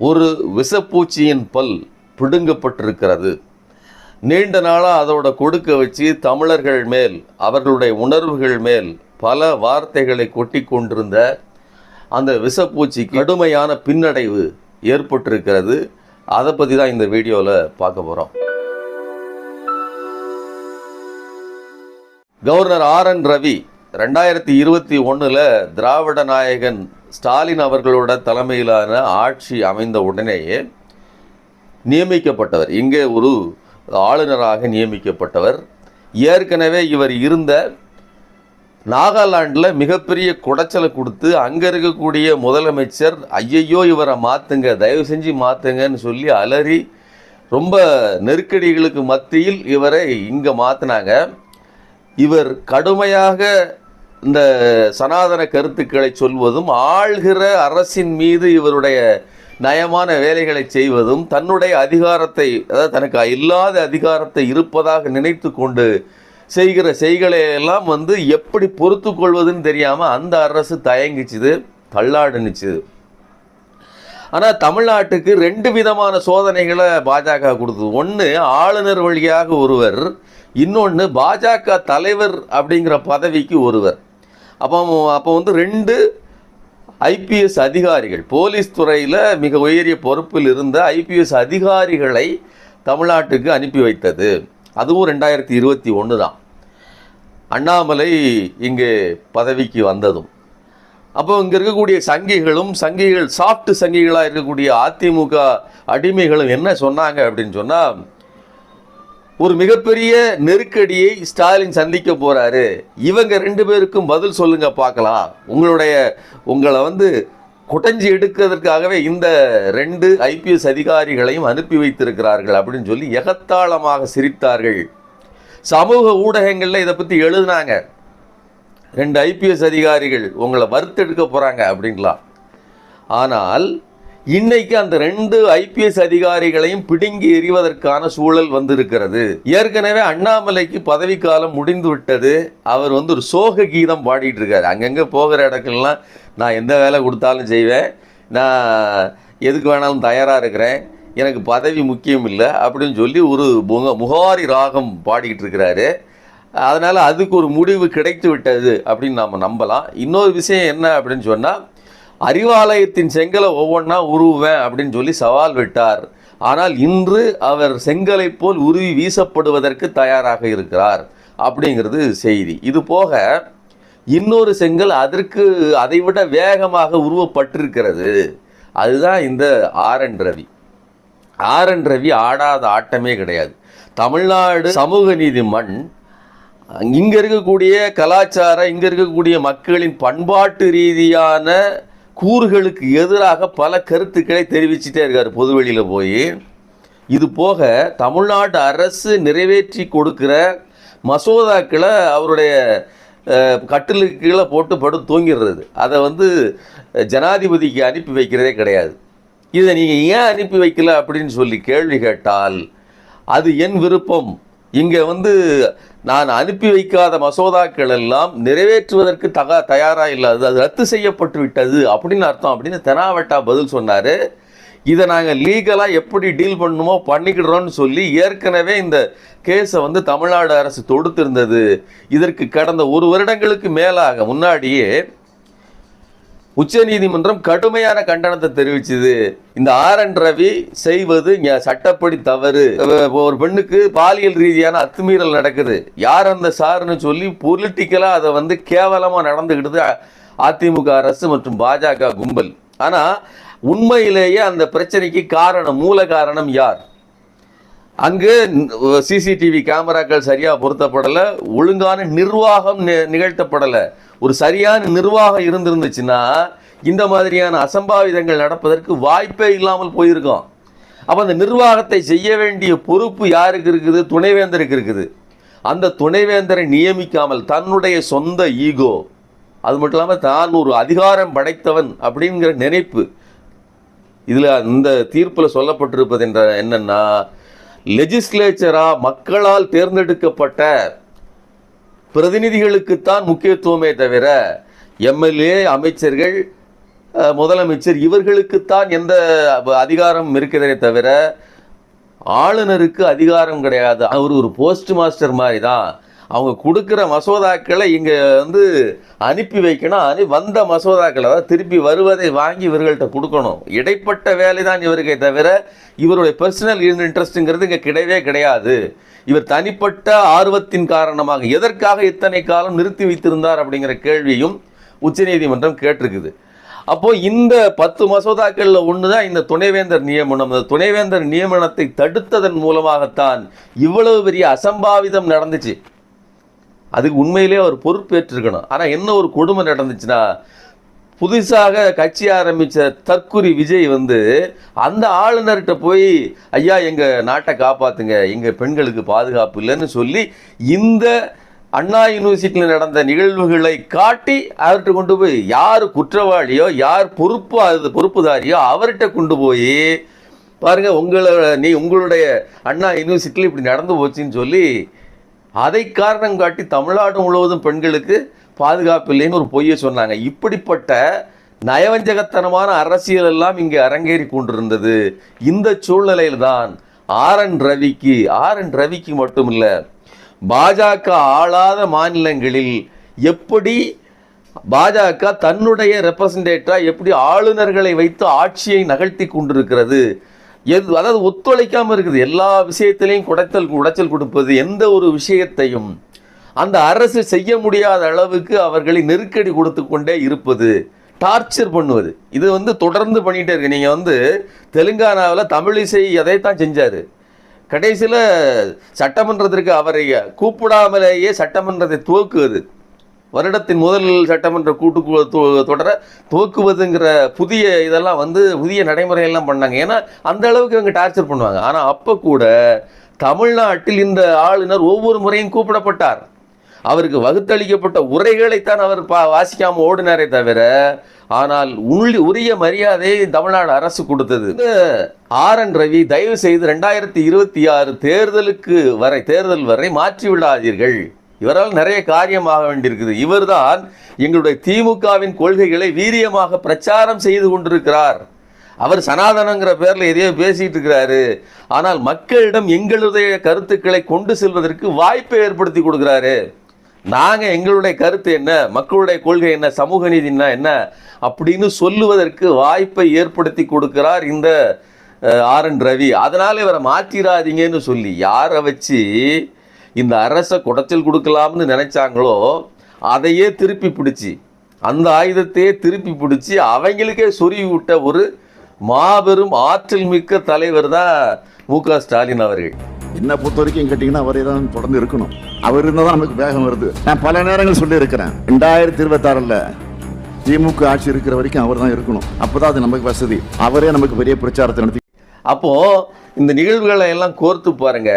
ஒரு விஷப்பூச்சியின் பல் பிடுங்கப்பட்டிருக்கிறது. நீண்ட நாளாக அதோட கொடுக்க வச்சு தமிழர்கள் மேல் அவர்களுடைய உணர்வுகள் மேல் பல வார்த்தைகளை கொட்டி கொண்டிருந்த அந்த விஷப்பூச்சிக்கு கடுமையான பின்னடைவு ஏற்பட்டிருக்கிறது. அதை பற்றி தான் இந்த வீடியோவில் பார்க்க போகிறோம் கவர்னர் ஆர் என் ரவி ரெண்டாயிரத்தி இருபத்தி ஒன்றில் திராவிட நாயகன் ஸ்டாலின் அவர்களோட தலைமையிலான ஆட்சி அமைந்த உடனேயே நியமிக்கப்பட்டவர். இங்கே ஒரு ஆளுநராக நியமிக்கப்பட்டவர். ஏற்கனவே இவர் இருந்த நாகாலாண்டில் மிகப்பெரிய குடைச்சலை கொடுத்து அங்கே இருக்கக்கூடிய முதலமைச்சர் ஐயையோ இவரை மாற்றுங்க தயவு செஞ்சு மாற்றுங்கன்னு சொல்லி அலறி ரொம்ப நெருக்கடிகளுக்கு மத்தியில் இவரை இங்கே மாற்றினாங்க இவர் கடுமையாக இந்த சனாதன கருத்துக்களை சொல்வதும் ஆள்கிற அரசின் மீது இவருடைய நயமான வேலைகளை செய்வதும் தன்னுடைய அதிகாரத்தை அதாவது தனக்கு இல்லாத அதிகாரத்தை இருப்பதாக நினைத்து கொண்டு செய்கிற செய்களை எல்லாம் வந்து எப்படி பொறுத்து கொள்வதுன்னு தெரியாமல் அந்த அரசு தயங்கிச்சுது தள்ளாடுனுச்சுது. ஆனால் தமிழ்நாட்டுக்கு ரெண்டு விதமான சோதனைகளை பாஜக கொடுத்தது. ஒன்று ஆளுநர் வழியாக ஒருவர் இன்னொன்று பாஜக தலைவர் அப்படிங்கிற பதவிக்கு ஒருவர். அப்போ அப்போ வந்து ரெண்டு ஐபிஎஸ் அதிகாரிகள் போலீஸ் துறையில் மிக உயரிய பொறுப்பில் இருந்த ஐபிஎஸ் அதிகாரிகளை தமிழ்நாட்டுக்கு அனுப்பி வைத்தது. அதுவும் ரெண்டாயிரத்தி இருபத்தி ஒன்று தான். அண்ணாமலை இங்கே பதவிக்கு வந்ததும். அப்போ இங்கே இருக்கக்கூடிய சங்கிகளும் சங்கிகள் சாஃப்ட் சங்கிகளாக இருக்கக்கூடிய அதிமுக அடிமைகளும் என்ன சொன்னாங்க அப்படின்னு சொன்னால் ஒரு மிகப்பெரிய நெருக்கடியை ஸ்டாலின் சந்திக்க போறாரு. இவங்க ரெண்டு பேருக்கும் பதில் சொல்லுங்க பார்க்கலாம். உங்களுடைய உங்களை வந்து குடைஞ்சி எடுக்கிறதுக்காகவே இந்த ரெண்டு ஐபிஎஸ் அதிகாரிகளையும் அனுப்பி வைத்திருக்கிறார்கள் அப்படின்னு சொல்லி எகத்தாளமாக சிரித்தார்கள். சமூக ஊடகங்களில் இதை பற்றி எழுதினாங்க. ரெண்டு ஐபிஎஸ் அதிகாரிகள் உங்களை வறுத்தெடுக்க போகிறாங்க அப்படின்லாம். ஆனால் இன்னைக்கு அந்த ரெண்டு ஐபிஎஸ் அதிகாரிகளையும் பிடுங்கி எறிவதற்கான சூழல் வந்திருக்கிறது. ஏற்கனவே அண்ணாமலைக்கு பதவிக்காலம் முடிந்து விட்டது. அவர் வந்து ஒரு சோக கீதம் பாடிட்டு இருக்காரு. அங்கங்கே போகிற இடங்கள்லாம் நான் எந்த வேலை கொடுத்தாலும் செய்வேன். நான் எதுக்கு வேணாலும் தயாராக இருக்கிறேன். எனக்கு பதவி முக்கியம் இல்லை அப்படின்னு சொல்லி ஒரு முக முகாரி ராகம் பாடிக்கிட்டு இருக்கிறாரு. அதனால் அதுக்கு ஒரு முடிவு கிடைத்து விட்டது அப்படின்னு நாம் நம்பலாம். இன்னொரு விஷயம் என்ன அப்படின்னு சொன்னால் அறிவாலயத்தின் செங்கலை ஒவ்வொன்றா உருவேன் அப்படின்னு சொல்லி சவால் விட்டார். ஆனால் இன்று அவர் செங்கலை போல் உருவி வீசப்படுவதற்கு தயாராக இருக்கிறார் அப்படிங்கிறது செய்தி. இது போக இன்னொரு செங்கல் அதற்கு அதைவிட வேகமாக உருவப்பட்டிருக்கிறது. அதுதான் இந்த R N Ravi. R N Ravi ஆடாத ஆட்டமே கிடையாது. தமிழ்நாடு சமூக நீதி மண் இங்கே இருக்கக்கூடிய கலாச்சாரம் இங்கே இருக்கக்கூடிய மக்களின் பண்பாட்டு ரீதியான கூறுகளுக்கு எதிராக பல கருத்துக்களை தெரிவிச்சுட்டே இருக்கார் பொதுவெளியில் போய். இது போக தமிழ்நாடு அரசு நிறைவேற்றி கொடுக்குற மசோதாக்களை அவருடைய கட்டிலுக்கு கீழே போட்டு படுத்து தூங்கிடுறது. அதை வந்து ஜனாதிபதிக்கு அனுப்பி வைக்கிறதே கிடையாது. இதை நீங்கள் ஏன் அனுப்பி வைக்கல அப்படின்னு சொல்லி கேள்வி கேட்டால் அது என் விருப்பம். இங்கே வந்து நான் அனுப்பி வைக்காத மசோதாக்கள் எல்லாம் நிறைவேற்றுவதற்கு தக தயாராக இல்லாது அது ரத்து செய்யப்பட்டு விட்டது அப்படின்னு அர்த்தம் அப்படின்னு தெனாவட்டா பதில் சொன்னார். இதை நாங்கள் லீகலாக எப்படி டீல் பண்ணணுமோ பண்ணிக்கிடுறோம்னு சொல்லி ஏற்கனவே இந்த கேஸை வந்து தமிழ்நாடு அரசு தொடுத்திருந்தது. இதற்கு கடந்த ஒரு வருடங்களுக்கு மேலாக முன்னாடியே உச்சநீதிமன்றம் கடுமையான கண்டனத்தை தெரிவிச்சது. இந்த ஆர் என் ரவி செய்வது சட்டப்படி தவறு. ஒரு பெண்ணுக்கு பாலியல் ரீதியான அத்துமீறல் நடக்குது. யார் அந்த சார்னு சொல்லி பொலிட்டிக்கலாக அதை வந்து கேவலமாக நடந்துக்கிட்டது அதிமுக அரசு மற்றும் பாஜக கும்பல். ஆனால் உண்மையிலேயே அந்த பிரச்சனைக்கு காரணம் மூல காரணம் யார்? அங்கு சிசிடிவி கேமராக்கள் சரியாக பொருத்தப்படலை ஒழுங்கான நிர்வாகம் நிகழ்த்தப்படலை. ஒரு சரியான நிர்வாகம் இருந்திருந்துச்சுன்னா இந்த மாதிரியான அசம்பாவிதங்கள் நடப்பதற்கு வாய்ப்பே இல்லாமல் போயிருக்கோம். அப்போ அந்த நிர்வாகத்தை செய்ய வேண்டிய பொறுப்பு யாருக்கு இருக்குது? துணைவேந்தருக்கு இருக்குது. அந்த துணைவேந்தரை நியமிக்காமல் தன்னுடைய சொந்த ஈகோ அது மட்டும் இல்லாமல் தான் ஒரு அதிகாரம் படைத்தவன் அப்படிங்கிற நினைப்பு. இதில் இந்த தீர்ப்பில் சொல்லப்பட்டிருப்பது என்ற என்னென்னா லெஜிஸ்லேச்சராக மக்களால் தேர்ந்தெடுக்கப்பட்ட பிரதிநிதிகளுக்குத்தான் முக்கியத்துவமே தவிர எம்எல்ஏ அமைச்சர்கள் முதலமைச்சர் இவர்களுக்குத்தான் எந்த அதிகாரம் இருக்கிறதே தவிர ஆளுநருக்கு அதிகாரம் கிடையாது. அவர் ஒரு போஸ்ட் மாஸ்டர் மாதிரி தான் அவங்க கொடுக்குற மசோதாக்களை இங்கே வந்து அனுப்பி வைக்கணும். அனு வந்த மசோதாக்களை அதாவது திருப்பி வருவதை வாங்கி இவர்கள்ட்ட கொடுக்கணும். இடைப்பட்ட வேலை தான் இவருக்கே தவிர இவருடைய பர்சனல் இன்ட்ரெஸ்ட்டுங்கிறது இங்கே கிடையவே கிடையாது. இவர் தனிப்பட்ட ஆர்வத்தின் காரணமாக எதற்காக இத்தனை காலம் நிறுத்தி வைத்திருந்தார் அப்படிங்கிற கேள்வியும் உச்சநீதிமன்றம் கேட்டிருக்குது. அப்போது இந்த பத்து மசோதாக்களில் ஒன்று தான் இந்த துணைவேந்தர் நியமனம். இந்த துணைவேந்தர் நியமனத்தை தடுத்ததன் மூலமாகத்தான் இவ்வளவு பெரிய அசம்பாவிதம் நடந்துச்சு. அதுக்கு உண்மையிலே அவர் பொறுப்பேற்றிருக்கணும். ஆனால் என்ன ஒரு கொடுமை நடந்துச்சுன்னா புதுசாக கட்சி ஆரம்பித்த தற்குறி விஜய் வந்து அந்த ஆளுநர்கிட்ட போய் ஐயா எங்கள் நாட்டை காப்பாற்றுங்க எங்கள் பெண்களுக்கு பாதுகாப்பு இல்லைன்னு சொல்லி இந்த அண்ணா யூனிவர்சிட்டியில் நடந்த நிகழ்வுகளை காட்டி அவர்கிட்ட கொண்டு போய் யார் குற்றவாளியோ யார் பொறுப்பு அது பொறுப்புதாரியோ அவர்கிட்ட கொண்டு போய் பாருங்கள் உங்களை நீ உங்களுடைய அண்ணா யூனிவர்சிட்டியில் இப்படி நடந்து போச்சுன்னு சொல்லி அதை காரணம் காட்டி தமிழ்நாடு முழுவதும் பெண்களுக்கு பாதுகாப்பு இல்லைன்னு ஒரு பொய்யை சொன்னாங்க. இப்படிப்பட்ட நயவஞ்சகத்தனமான அரசியல் எல்லாம் இங்கே அரங்கேறி கொண்டிருந்தது. இந்த சூழ்நிலையில் தான் ஆர் என் ரவிக்கு ஆர் என் ரவிக்கு மட்டும் இல்லை பாஜக ஆளாத மாநிலங்களில் எப்படி பாஜக தன்னுடைய ரெப்ரசன்டேட்டாக எப்படி ஆளுநர்களை வைத்து ஆட்சியை நகழ்த்தி கொண்டிருக்கிறது எது அதாவது ஒத்துழைக்காமல் இருக்குது. எல்லா விஷயத்திலையும் குடைத்தல் உடைச்சல் கொடுப்பது எந்த ஒரு விஷயத்தையும் அந்த அரசு செய்ய முடியாத அளவுக்கு அவர்களை நெருக்கடி கொடுத்து கொண்டே இருப்பது டார்ச்சர் பண்ணுவது. இது வந்து தொடர்ந்து பண்ணிகிட்டே இருக்கு. நீங்கள் வந்து தெலுங்கானாவில் தமிழிசை அதைத்தான் செஞ்சார். கடைசியில் சட்டமன்றத்திற்கு அவரை கூப்பிடாமலேயே சட்டமன்றத்தை துவக்குவது. வருடத்தின் முதல் சட்டமன்ற கூட்டு தொடரை தொடர துவக்குவதுங்கிற புதிய இதெல்லாம் வந்து புதிய நடைமுறையெல்லாம் பண்ணாங்க. ஏன்னா அந்த அளவுக்கு இவங்க டார்ச்சர் பண்ணுவாங்க. ஆனால் அப்போ கூட தமிழ்நாட்டில் இந்த ஆளுநர் ஒவ்வொரு முறையும் கூப்பிடப்பட்டார். அவருக்கு வகுத்தளிக்கப்பட்ட உரைகளைத்தான் அவர் பா வாசிக்காமல் ஓடினாரே தவிர ஆனால் உள்ளி உரிய மரியாதையை தமிழ்நாடு அரசு கொடுத்தது. இந்த ஆர். என். ரவி தயவு செய்து ரெண்டாயிரத்தி இருபத்தி ஆறு தேர்தலுக்கு வரை தேர்தல் வரை மாற்றி விடாதீர்கள் இவரால் நிறைய காரியமாக வேண்டியிருக்குது. இவர்தான் எங்களுடைய திமுகவின் கொள்கைகளை வீரியமாக பிரச்சாரம் செய்து கொண்டிருக்கிறார். அவர் சனாதனங்கிற பேரில் எதையோ பேசிட்டு இருக்கிறாரு. ஆனால் மக்களிடம் எங்களுடைய கருத்துக்களை கொண்டு செல்வதற்கு வாய்ப்பை ஏற்படுத்தி கொடுக்கிறாரு. நாங்கள் எங்களுடைய கருத்து என்ன? மக்களுடைய கொள்கை என்ன? சமூக நீதினா என்ன? அப்படின்னு சொல்லுவதற்கு வாய்ப்பை ஏற்படுத்தி கொடுக்கிறார் இந்த ஆர் என் ரவி. அதனால் இவரை மாற்றிடாதீங்கன்னு சொல்லி யாரை வச்சு இந்த அரசை குடைச்சல் கொடுக்கலாம்னு நினைச்சாங்களோ அதையே திருப்பி பிடிச்சி அந்த ஆயுதத்தையே திருப்பி பிடிச்சி அவங்களுக்கே விட்ட ஒரு மாபெரும் ஆற்றல் மிக்க தலைவர் தான் மு க ஸ்டாலின் அவர்கள். என்னை பொறுத்த வரைக்கும் கேட்டிங்கன்னா அவரே தான் தொடர்ந்து இருக்கணும். அவர் இருந்தால் தான் நமக்கு வேகம் வருது. நான் பல நேரங்கள் சொல்லியிருக்கிறேன். ரெண்டாயிரத்தி இருபத்தாறில் திமுக ஆட்சி இருக்கிற வரைக்கும் அவர் தான் இருக்கணும். அப்பதான் அது நமக்கு வசதி. அவரே நமக்கு பெரிய பிரச்சாரத்தை நடத்தி அப்போ இந்த நிகழ்வுகளை எல்லாம் கோர்த்து பாருங்க.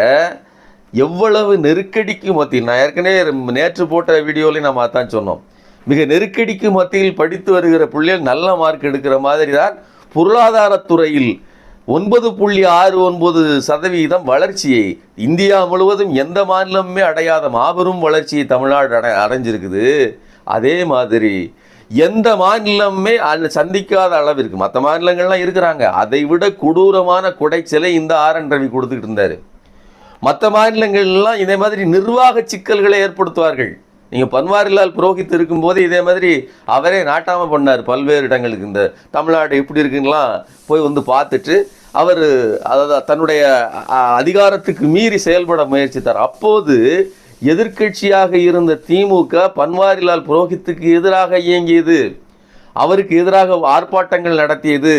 எவ்வளவு நெருக்கடிக்கு மத்தியில் நான் ஏற்கனவே நேற்று போட்ட வீடியோலையும் நம்ம அதான் சொன்னோம். மிக நெருக்கடிக்கு மத்தியில் படித்து வருகிற பிள்ளைகள் நல்ல மார்க் எடுக்கிற மாதிரி தான் பொருளாதாரத்துறையில் ஒன்பது புள்ளி ஆறு ஒன்பது சதவீதம் வளர்ச்சியை இந்தியா முழுவதும் எந்த மாநிலமுமே அடையாத மாபெரும் வளர்ச்சியை தமிழ்நாடு அடை அடைஞ்சிருக்குது. அதே மாதிரி எந்த மாநிலமுமே அதில் சந்திக்காத அளவிற்கு மற்ற மாநிலங்கள்லாம் இருக்கிறாங்க. அதை விட கொடூரமான குடைச்சலை இந்த ஆர் என் ரவி கொடுத்துக்கிட்டு இருந்தார். மற்ற மாநிலங்கள்லாம் இதே மாதிரி நிர்வாக சிக்கல்களை ஏற்படுத்துவார்கள். நீங்கள் பன்வாரிலால் புரோஹித் இருக்கும்போது இதே மாதிரி அவரே நாட்டாமல் பண்ணார் பல்வேறு இடங்களுக்கு. இந்த தமிழ்நாடு எப்படி இருக்குங்களாம் போய் வந்து பார்த்துட்டு அவர் அதாவது தன்னுடைய அதிகாரத்துக்கு மீறி செயல்பட முயற்சித்தார். அப்போது எதிர்க்கட்சியாக இருந்த திமுக பன்வாரிலால் புரோஹித்துக்கு எதிராக இயங்கியது. அவருக்கு எதிராக ஆர்ப்பாட்டங்கள் நடத்தியது.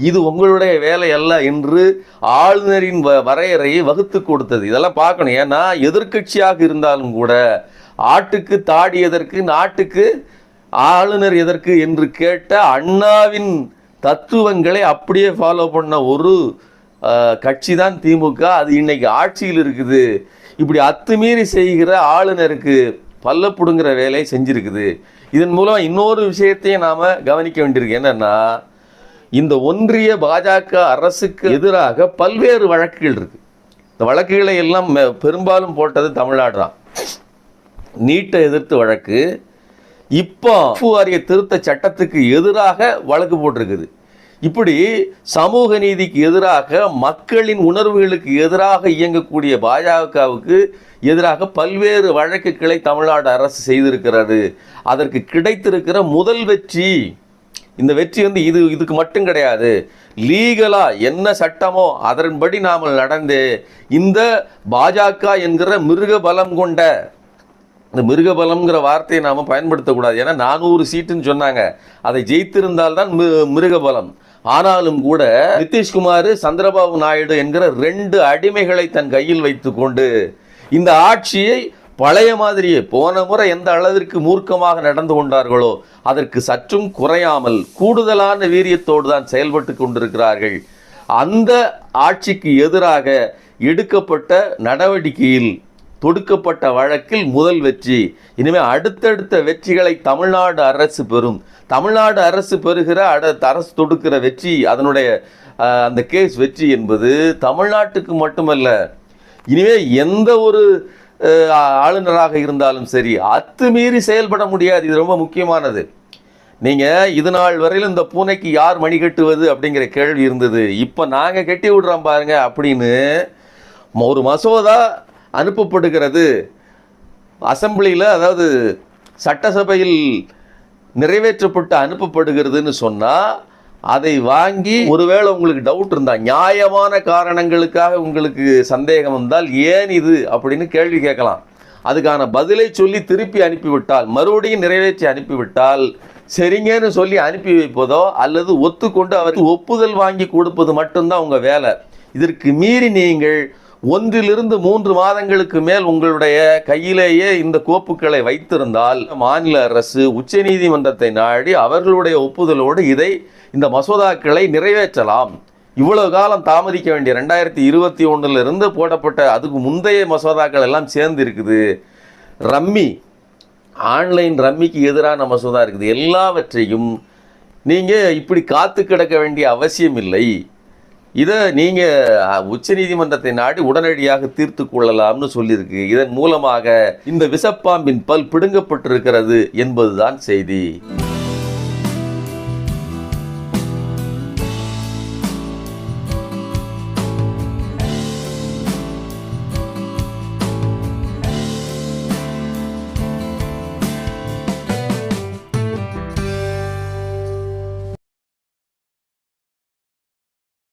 இது உங்களுடைய வேலை அல்ல என்று ஆளுநரின் வ- வரையறையை வகுத்து கொடுத்தது. இதெல்லாம் பார்க்கணும். ஏன்னா எதிர்க்கட்சியாக இருந்தாலும் கூட ஆட்டுக்கு தாடி எதற்கு நாட்டுக்கு ஆளுநர் எதற்கு என்று கேட்ட அண்ணாவின் தத்துவங்களை அப்படியே ஃபாலோ பண்ண ஒரு கட்சி தான் திமுக. அது இன்னைக்கு ஆட்சியில் இருக்குது. இப்படி அத்துமீறி செய்கிற ஆளுநருக்கு பல்ல புடுங்குற வேலையை செஞ்சிருக்குது. இதன் மூலம் இன்னொரு விஷயத்தையும் நாம் கவனிக்க வேண்டியிருக்கு. என்னென்னா இந்த ஒன்றிய பாஜக அரசுக்கு எதிராக பல்வேறு வழக்குகள் இருக்கு. இந்த வழக்குகளை எல்லாம் பெரும்பாலும் போட்டது தமிழ்நாடு தான். நீட்டை எதிர்த்து வழக்கு. இப்போ வாரிய திருத்த சட்டத்துக்கு எதிராக வழக்கு போட்டிருக்குது. இப்படி சமூக நீதிக்கு எதிராக மக்களின் உணர்வுகளுக்கு எதிராக இயங்கக்கூடிய பாஜகவுக்கு எதிராக பல்வேறு வழக்குகளை தமிழ்நாடு அரசு செய்திருக்கிறது. அதற்கு கிடைத்திருக்கிற முதல் வெற்றி இந்த வெற்றி வந்து இது இதுக்கு மட்டும் கிடையாது. லீகலாக என்ன சட்டமோ அதன்படி நாம நடந்து இந்த பாஜக என்கிற மிருக பலம் கொண்ட இந்த மிருக பலம்ங்கிற வார்த்தையை நாம் பயன்படுத்தக்கூடாது. ஏன்னா நானூறு சீட்டுன்னு சொன்னாங்க. அதை ஜெயித்திருந்தால்தான் மி- மிருக பலம். ஆனாலும் கூட நிதிஷ்குமார் சந்திரபாபு நாயுடு என்கிற ரெண்டு அடிமைகளை தன் கையில் வைத்துக்கொண்டு இந்த ஆட்சியை பழைய மாதிரியே போன முறை எந்த அளவிற்கு மூர்க்கமாக நடந்து கொண்டார்களோ அதற்கு சற்றும் குறையாமல் கூடுதலான வீரியத்தோடு தான் செயல்பட்டு கொண்டிருக்கிறார்கள். அந்த ஆட்சிக்கு எதிராக எடுக்கப்பட்ட நடவடிக்கையில் தொடுக்கப்பட்ட வழக்கில் முதல் வெற்றி இனிமேல் அடுத்தடுத்த வெற்றிகளை தமிழ்நாடு அரசு பெறும். தமிழ்நாடு அரசு பெறுகிற அட அரசு தொடுக்கிற வெற்றி அதனுடைய அந்த கேஸ் வெற்றி என்பது தமிழ்நாட்டுக்கு மட்டுமல்ல இனிமேல் எந்த ஒரு ஆளுநராக இருந்தாலும் சரி அத்துமீறி செயல்பட முடியாது. இது ரொம்ப முக்கியமானது. நீங்கள் இது நாள் வரையிலும் இந்த பூனைக்கு யார் மணி கட்டுவது அப்படிங்கிற கேள்வி இருந்தது. இப்போ நாங்கள் கட்டி விடுறோம் பாருங்க அப்படின்னு ஒரு மசோதா அனுப்பப்படுகிறது. அசெம்பிளியில் அதாவது சட்டசபையில் நிறைவேற்றப்பட்டு அனுப்பப்படுகிறதுன்னு சொன்னால் அதை வாங்கி ஒருவேளை உங்களுக்கு டவுட் இருந்தா நியாயமான காரணங்களுக்காக உங்களுக்கு சந்தேகம் வந்தால் ஏன் இது அப்படின்னு கேள்வி கேட்கலாம். அதுக்கான பதிலை சொல்லி திருப்பி அனுப்பிவிட்டால் மறுபடியும் நிறைவேற்றி அனுப்பிவிட்டால் சரிங்கன்னு சொல்லி அனுப்பி வைப்பதோ அல்லது ஒத்துக்கொண்டு அவருக்கு ஒப்புதல் வாங்கி கொடுப்பது மட்டும்தான் உங்கள் வேலை. இதற்கு மீறி நீங்கள் ஒன்றிலிருந்து மூன்று மாதங்களுக்கு மேல் உங்களுடைய கையிலேயே இந்த கோப்புகளை வைத்திருந்தால் மாநில அரசு உச்சநீதிமன்றத்தை நாடி அவர்களுடைய ஒப்புதலோடு இதை இந்த மசோதாக்களை நிறைவேற்றலாம். இவ்வளவு காலம் தாமதிக்க வேண்டிய ரெண்டாயிரத்தி இருபத்தி ஒன்றிலிருந்து போடப்பட்ட அதுக்கு முந்தைய மசோதாக்கள் எல்லாம் சேர்ந்து இருக்குது. ரம்மி ஆன்லைன் ரம்மிக்கு எதிரான மசோதா இருக்குது. எல்லாவற்றையும் நீங்கள் இப்படி காத்து கிடக்க வேண்டிய அவசியம் இல்லை. இதை நீங்கள் உச்சநீதிமன்றத்தை நாடி உடனடியாக தீர்த்து கொள்ளலாம்னு சொல்லியிருக்கு. இதன் மூலமாக இந்த விஷப்பாம்பின் பல் பிடுங்கப்பட்டிருக்கிறது என்பதுதான் செய்தி.